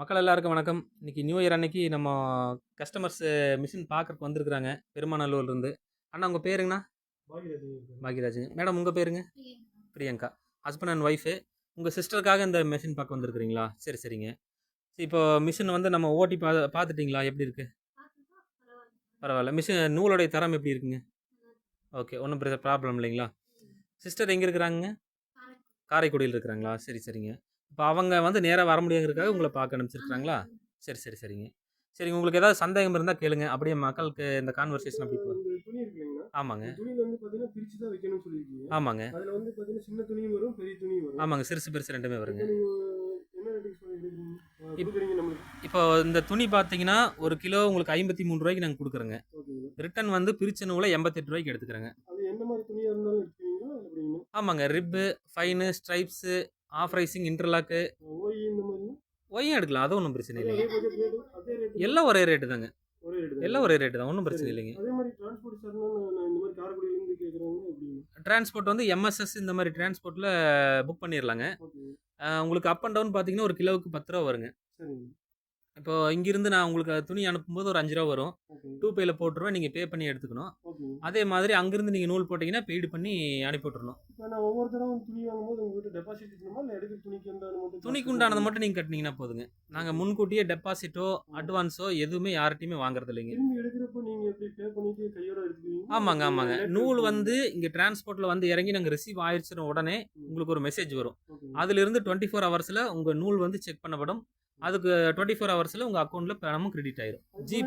மக்கள் எல்லாருக்கும் வணக்கம். இன்னைக்கு நியூ இயர் அன்னைக்கு நம்ம கஸ்டமர்ஸ் மிஷின் பார்க்கறக்கு வந்திருக்கிறாங்க. பெருமாநல்லூர்லேருந்து அண்ணா உங்கள் பேருங்கண்ணா? பாக்யராஜுங்க மேடம் உங்கள் பேருங்க? பிரியங்கா. ஹஸ்பண்ட் அண்ட் ஒய்ஃபு உங்கள் சிஸ்டருக்காக இந்த மிஷின் பார்க்க வந்திருக்கிறீங்களா? சரி சரிங்க. சரி இப்போ மிஷின் வந்து நம்ம ஓட்டி பா பார்த்துட்டிங்களா? எப்படி இருக்குது பரவாயில்ல. மிஷின் நூலுடைய தரம் எப்படி இருக்குங்க? ஓகே ஒன்றும் பெரிய ப்ராப்ளம் இல்லைங்களா? சிஸ்டர் எங்கே இருக்கிறாங்க காரைக்குடியில் இருக்கிறாங்களா? சரி சரிங்க. இப்போ அவங்க வந்து நேராக வர முடியாங்கிறதுக்காக உங்களை பார்க்க அனுப்பிச்சிருக்காங்களா சரி சரி சரிங்க. சரிங்க உங்களுக்கு ஏதாவது சந்தேகம் இருந்தால் கேளுங்க. அப்படியே மக்களுக்கு இந்த கான்வர்சேஷன் அப்படி ஆமாங்க. ஆமாங்க. ஆமாங்க. சிறுசு பெருசு ரெண்டுமே வருங்க. இப்போ இந்த துணி பார்த்தீங்கன்னா ஒரு கிலோ உங்களுக்கு ஐம்பத்தி மூணு ரூபாய்க்கு நாங்கள் கொடுக்குறோங்க. ரிட்டன் வந்து பிரிச்ச நூலை எண்பத்தெட்டு ரூபாய்க்கு எடுத்துக்கிறேங்க. ஆமாங்க. Rib fine stripes of raising interlock ஒய்யும் எடுக்கலாம் அது ஒன்றும் பிரச்சனை இல்லைங்க. எல்லாம் ஒரே ரேட்டு தாங்க. எல்லாம் ஒரே ரேட்டு தான் ஒன்றும் பிரச்சனை இல்லைங்க. டிரான்ஸ்போர்ட் வந்து எம்எஸ்எஸ் இந்த மாதிரி டிரான்ஸ்போர்ட்டில் புக் பண்ணிடலாங்க உங்களுக்கு அப் அண்ட் டவுன் பார்த்தீங்கன்னா ஒரு கிலோவுக்கு பத்து ரூபா வருங்க. இப்போ இங்கிருந்து நான் உங்களுக்கு துணி அனுப்பும்போது ஒரு அஞ்சு ரூபா வரும். டூ பேல போட்டுருவேன். நீங்கள் பே பண்ணி எடுத்துக்கணும். அதே மாதிரி அங்கிருந்து நீங்கள் நூல் போட்டிங்கன்னா பெய்டு பண்ணி அனுப்பி விட்டுறணும். இப்போ நான் ஒவ்வொரு தடவை துணி வாங்கும்போது உங்ககிட்ட டெபாசிட் இருக்கணுமா? இல்லை எடுக்கிற துணிக்கு உண்டான துணிக்கு உண்டானதை மட்டும் நீங்கள் கட்டினீங்கன்னா போதுங்க. நாங்கள் முன்கூட்டியே டெபாசிட்டோ அட்வான்ஸோ எதுவுமே யார்கிட்டையுமே வாங்குறது இல்லைங்க. திரும்பி எடுக்கிறப்ப நீங்க எப்படி பே பண்ணிட்டு கையோட எடுத்துக்குவீங்க? ஆமாங்க ஆமாங்க. நூல் வந்து இங்கே டிரான்ஸ்போர்ட்டில் வந்து இறங்கி நாங்கள் ரிசீவ் ஆயிடுச்சுன உடனே உங்களுக்கு ஒரு மெசேஜ் வரும். அதிலிருந்து டுவெண்ட்டி ஃபோர் ஹவர்ஸில் உங்கள் நூல் வந்து செக் பண்ணப்படும். அதுக்கு டுவெண்ட்டி ஃபோர் ஹவர்ஸில் உங்கள் அக்கௌண்ட்டில் பணமும் கிரெடிட் ஆயிரும். ஜி